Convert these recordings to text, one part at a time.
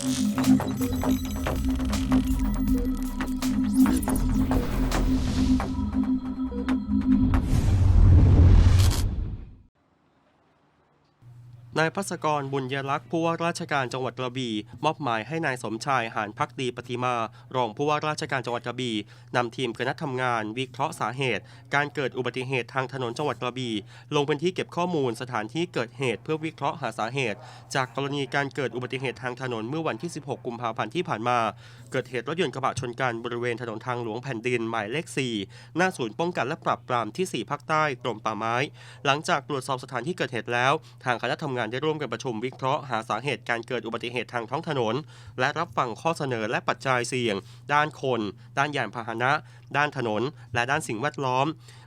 Thank you. นายพัศกรบุญยลักษ์ผู้ว่าราชการจังหวัดกระบี่มอบหมายให้นายสมชายหานพักดีปฏิมารองผู้ว่าราชการจังหวัดกระบี่นำทีมคณะทำงาน วิเคราะห์สาเหตุ การเกิดอุบัติเหตุทางถนนจังหวัดกระบี่ลงพื้นที่เก็บข้อมูลสถานที่เกิดเหตุเพื่อวิเคราะห์หาสาเหตุ จากกรณีการเกิดอุบัติเหตุทางถนนเมื่อวันที่ 16 กุมภาพันธ์ที่ผ่านมา เกิดเหตุรถยนต์กระบะชนกันบริเวณถนนทางหลวงแผ่นดินหมายเลข 4 หน้าศูนย์ป้องกันและปราบปรามที่ 4 ภาคใต้กรมป่าไม้ หลังจากตรวจสอบสถานที่เกิดเหตุแล้ว ทางคณะทำงานได้ร่วมกันประชุมวิเคราะห์หาสาเหตุการเกิดอุบัติเหตุทางท้องถนน และรับฟังข้อเสนอและปัจจัยเสี่ยง ด้านคน ด้านยานพาหนะ ด้านถนน และด้านสิ่งแวดล้อม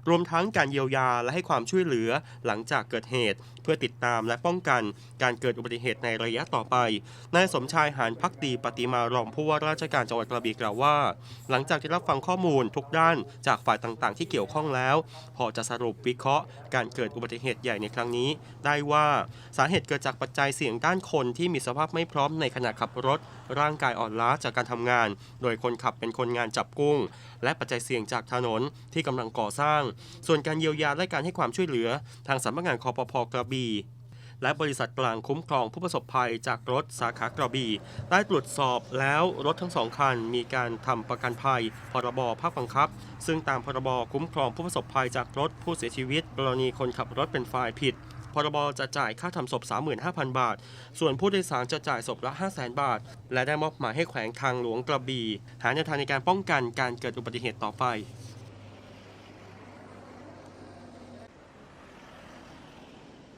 รวมทั้งการเยียวยาและให้ความช่วยเหลือหลังจากเกิดเหตุ เพื่อติดตามและป้องกันการเกิดอุบัติเหตุในระยะต่อไป นายสมชายหานพักดีปฏิมารองผู้ว่าราชการจังหวัดกระบี่กล่าวว่า หลังจากที่รับฟังข้อมูลทุกด้านจากฝ่ายต่างๆ ที่เกี่ยวข้องแล้ว พอจะสรุปวิเคราะห์ การเกิดอุบัติเหตุใหญ่ในครั้งนี้ ได้ว่าสาเหตุเกิดจากปัจจัยเสี่ยงด้านคนที่มีสภาพไม่พร้อมในขณะขับรถ ร่างกายอ่อนล้าจากการทำงาน โดยคนขับเป็นคนงานจับกุ้ง และปัจจัยเสี่ยงจากถนนที่กำลังก่อสร้างส่วนการเยียวยาและการให้ความช่วยเหลือ ทางสำนักงานคอปพกระบี่และบริษัทกลางคุ้มครองผู้ประสบภัยจากรถสาขากระบี่ได้ตรวจสอบแล้วรถทั้งสองคันมีการทำประกันภัย พรบภาคบังคับ ซึ่งตามพรบคุ้มครองผู้ประสบภัยจากรถผู้เสียชีวิต กรณีคนขับรถเป็นฝ่ายผิด พรบจะจ่ายค่าทำศพ 35,000 บาท ส่วนผู้โดยสารจะจ่ายศพละ 500,000 บาท และได้มอบหมายให้แขวงทางหลวงกระบี่หาแนวทางในการป้องกันการเกิดอุบัติเหตุต่อไป